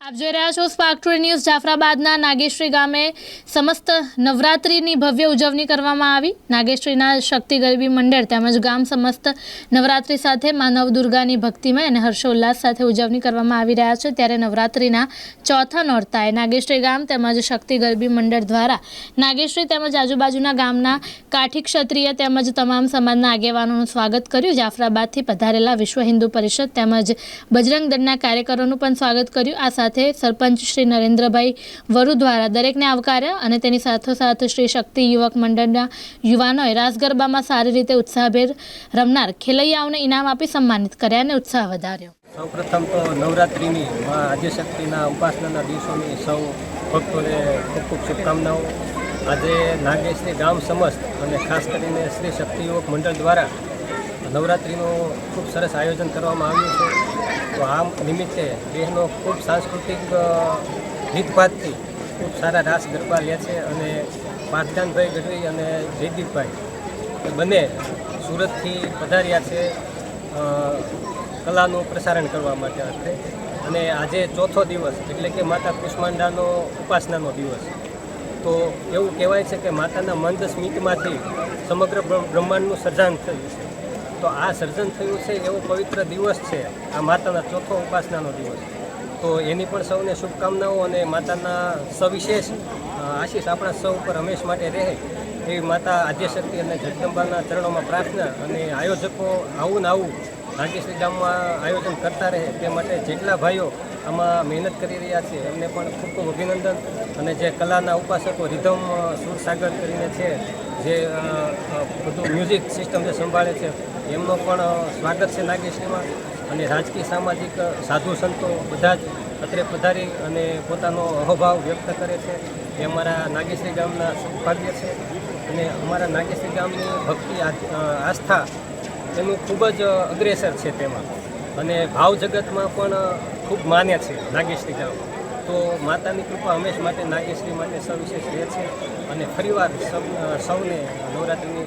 આપ જોઈ રહ્યા છો સ્પાર્ક ટુડે ન્યૂઝ જાફરાબાદના નાગેશ્રી ગામે સમસ્ત નવરાત્રિની ભવ્ય ઉજવણી કરવામાં આવી. નાગેશ્રીના શક્તિ ગરબી મંડળ તેમજ ગામ સમસ્ત નવરાત્રિ સાથે મા નવદુર્ગાની ભક્તિમય અને હર્ષોલ્લાસ સાથે ઉજવણી કરવામાં આવી રહ્યા છે. ત્યારે નવરાત્રિના ચોથા નોરતાએ નાગેશ્રી ગામ તેમજ શક્તિ ગરબી મંડળ દ્વારા નાગેશ્રી તેમજ આજુબાજુના ગામના કાઠી ક્ષત્રિય તેમજ તમામ સમાજના આગેવાનોનું સ્વાગત કર્યું. જાફરાબાદથી પધારેલા વિશ્વ હિન્દુ પરિષદ તેમજ બજરંગ દળના કાર્યકરોનું પણ સ્વાગત કર્યું. આ સાથે સરપંચ શ્રી નરેન્દ્રભાઈ વરુ દ્વારા દરેકને આવકાર્યા અને તેની સાથોસાથ શ્રી શક્તિ યુવક મંડળના યુવાનોએ રાસ ગરબામાં સારી રીતે ઉત્સાહભેર રમનાર ખેલૈયાઓને ઇનામ આપી સન્માનિત કર્યા અને ઉત્સાહ વધાર્યો. સૌપ્રથમ તો નવરાત્રિની મા આદ્યશક્તિના ઉપાસનાના દિવસોની સૌ ભક્તોને ખૂબ ખૂબ શુભકામનાઓ. આજે નાગેશની ગામ સમસ્ત અને ખાસ કરીને શ્રી શક્તિ યુવક મંડળ દ્વારા નવરાત્રિનું ખૂબ સરસ આયોજન કરવામાં આવ્યું છે. તો આ નિમિત્તે દેશનો ખૂબ સાંસ્કૃતિક રીતભાતથી ખૂબ સારા રાસ ગરબા લે છે અને પાર્થાનભાઈ ગઢવી અને જયદીપભાઈ બંને સુરતથી પધાર્યા છે કલાનું પ્રસારણ કરવા માટે અત્રે અને આજે ચોથો દિવસ એટલે કે માતા કુષ્માંડાનો ઉપાસનાનો દિવસ. તો એવું કહેવાય છે કે માતાના મંદ સ્મિતમાંથી સમગ્ર બ્રહ્માંડનું સર્જન થયું છે. તો આ સર્જન થયું છે, એવો પવિત્ર દિવસ છે. આ માતાના ચોથો ઉપાસનાનો દિવસ. તો એની પણ સૌને શુભકામનાઓ અને માતાના સવિશેષ આશીષ આપણા સૌ ઉપર હંમેશ માટે રહે. એવી માતા આદ્યશક્તિ અને જગદંબાના ચરણોમાં પ્રાર્થના અને આયોજકો આવું ને આવું નાગેશ્રી ગામમાં આયોજન કરતા રહે તે માટે જેટલા ભાઈઓ આમાં મહેનત કરી રહ્યા છે, એમને પણ ખૂબ ખૂબ અભિનંદન. અને જે કલાના ઉપાસકો રિધમ સુરસાગર કરીને છે, જે બધું મ્યુઝિક સિસ્ટમ જે સંભાળે છે, એમનો પણ સ્વાગત છે નાગેશ્રીમાં અને રાજકીય, સામાજિક સાધુ સંતો બધા જ અત્રે પધારી અને પોતાનો અહોભાવ વ્યક્ત કરે છે. એ અમારા નાગેશ્રી ગામના સૌભાગ્ય છે. અને અમારા નાગેશ્રી ગામની ભક્તિ આસ્થા એનું ખૂબ જ અગ્રેસર છે તેમાં. અને ભાવ જગતમાં પણ ખૂબ માન્ય છે નાગેશ્રી ગામ. તો માતાની કૃપા હંમેશ માટે નાગેશ્રી માટે સવિશેષ રહે છે અને ફરીવાર સૌ સૌને નવરાત્રિની